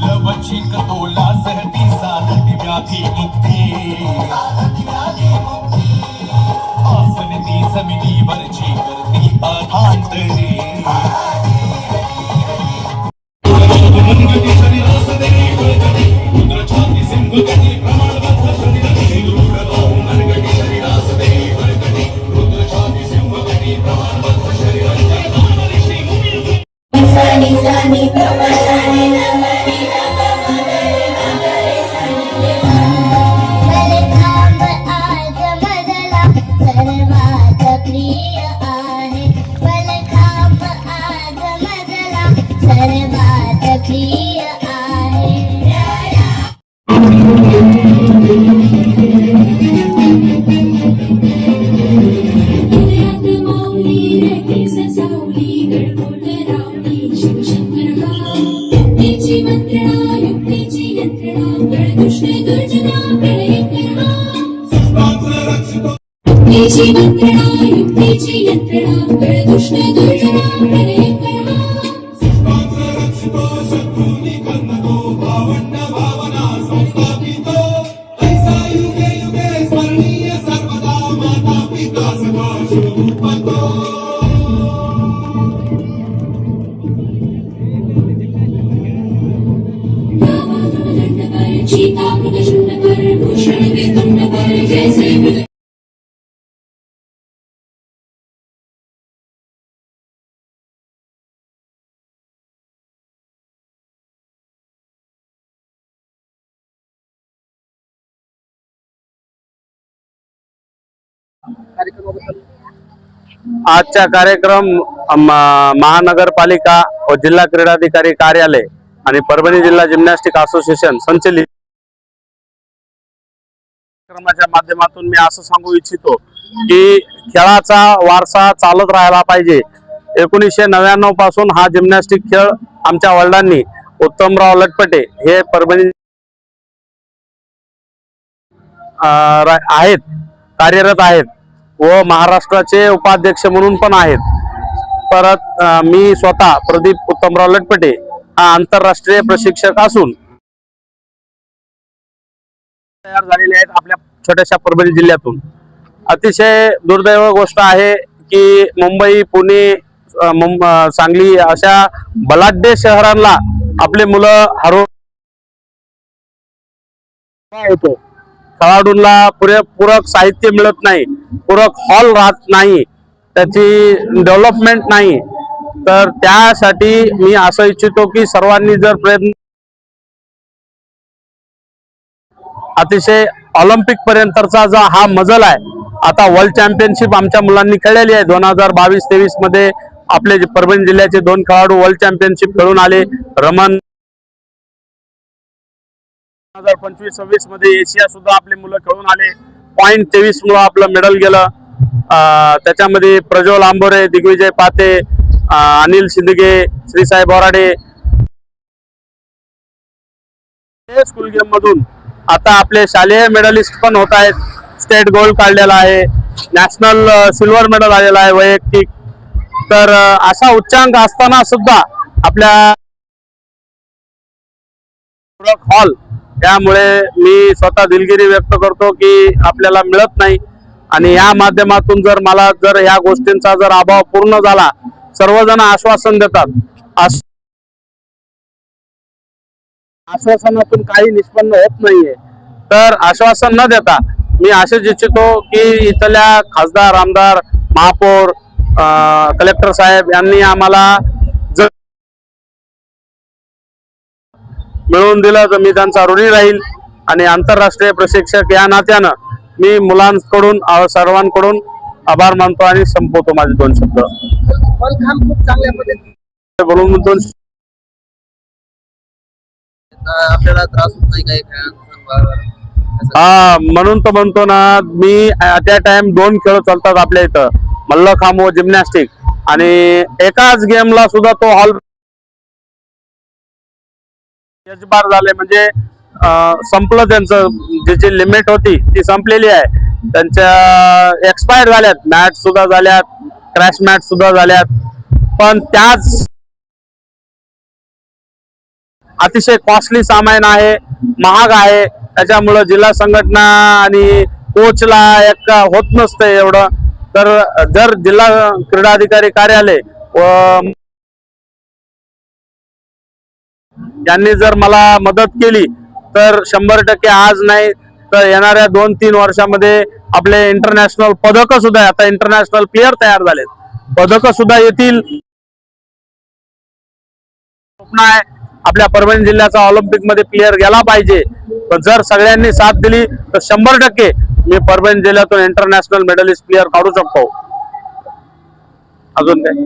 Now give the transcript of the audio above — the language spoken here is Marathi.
लवचिक तोला सहती साधती व्याधी मुक्ती करती युक्तीची यंत्रणा युक्तीची यंत्रणा गळदुष्ट दुर्जना प्रलय करहा दंडकर चीता मृगशुंडकर भूषण कर जैसे आजचा कार्यक्रम महानगरपालिका व जिल्हा क्रीडाधिकारी कार्यालय आणि परभणी जिल्हा जिम्नॅस्टिक असोसिएशन संचलित कार्यक्रमाच्या माध्यमातून मी असं सांगू इच्छितो की खेळाचा वारसा चालत राहायला पाहिजे. एकोणीसशे नव्याण्णवपासून हा जिम्नॅस्टिक खेळ आमच्या वडिलांनी उत्तमराव लटपटे हे परभणी आहेत कार्यरत आहेत. व महाराष्ट्राचे उपाध्यक्ष म्हणून पण आहेत. परत मी स्वतः प्रदीप उत्तमराव लटपटे हा आंतरराष्ट्रीय प्रशिक्षक असून तयार झालेले आहेत आपल्या छोट्याशा परभणी जिल्ह्यातून. अतिशय दुर्दैव गोष्ट आहे की मुंबई पुणे सांगली अशा बलाढ्य शहरांना आपले मुलं हरवून येतो. खेळाडूंना पुरे पूरक साहित्य मिळत नाही पूरक हॉल राहत नाही त्याची डेव्हलपमेंट नाही. तर त्यासाठी मी असं इच्छितो की सर्वांनी जर प्रयत्न अतिशय ऑलिम्पिक पर्यंतचा जो हा मजल आहे आता वर्ल्ड चॅम्पियनशिप आमच्या मुलांनी खेळलेली आहे. दोन हजार बावीस तेवीसमध्ये आपले जे परभणी जिल्ह्याचे दोन खेळाडू वर्ल्ड चॅम्पियनशिप खेळून आले रमन दोन हजार पंचवीस सव्वीसमध्ये एशिया सुद्धा आपले मुलं खेळून आले. पॉईंट तेवीस मुळे आपलं मेडल गेलं. त्याच्यामध्ये प्रज्वल आंबोरे दिग्विजय पाते अनिल शिंदगे श्रीसाई बोराडे. स्कूल गेम मधून आता आपले शालेय मेडलिस्ट पण होत आहेत. स्टेट गोल्ड काढलेला आहे. नॅशनल सिल्वर मेडल आलेला आहे वैयक्तिक. तर असा उच्चांक असताना सुद्धा आपल्या हॉल त्यामुळे मी स्वतः दिलगिरी व्यक्त करतो की आपल्याला मिळत नाही. आणि या माध्यमातून जर मला जर या गोष्टींचा जर अभाव पूर्ण झाला सर्वजण आश्वासन देतात. आश्वासनातून काही निष्पन्न होत नाहीये. तर आश्वासन न देता मी असेच इच्छितो की इथल्या खासदार आमदार महापौर कलेक्टर साहेब यांनी आम्हाला मिळवून दिलं तर मी त्यांचा ऋणी राहील. आणि आंतरराष्ट्रीय प्रशिक्षक या नात्यानं मी मुलांकडून सर्वांकडून आभार मानतो आणि संपवतो माझे दोन शब्द. बोलून दोन आपल्याला त्रास होत नाही काही खेळांचा हा म्हणून तर म्हणतो ना मी त्या टाइम दोन खेळ चालतात आपल्या इथं. मल्लखांब जिम्नॅस्टिक आणि एकाच गेमला सुद्धा तो हॉल बार झाले म्हणजे संपलं त्यांचं ज्याची लिमिट होती ती संपलेली आहे. त्यांच्या एक्सपायर झाल्यात मॅच सुद्धा झाल्यात क्रॅश मॅच सुद्धा झाल्यात. पण त्याच अतिशय कॉस्टली सामान आहे महाग आहे. त्याच्यामुळं जिल्हा संघटना आणि कोचला एक होत नसतं एवढं. तर जर जिल्हा क्रीडा अधिकारी कार्यालय व यांनी जर मला मदत केली तर शंभर टक्के आज नाही तर येणाऱ्या दोन तीन वर्षामध्ये आपले इंटरनॅशनल पदक सुद्धा आता इंटरनॅशनल प्लेअर तयार झालेत. पदक सुद्धा येतील. स्वप्न आहे आपल्या परभणी जिल्ह्याचा ऑलिम्पिकमध्ये प्लेअर गेला पाहिजे. पण जर सगळ्यांनी साथ दिली तर शंभर टक्के मी परभणी जिल्ह्यातून इंटरनॅशनल मेडलिस्ट प्लेअर काढू शकतो. अजून काय?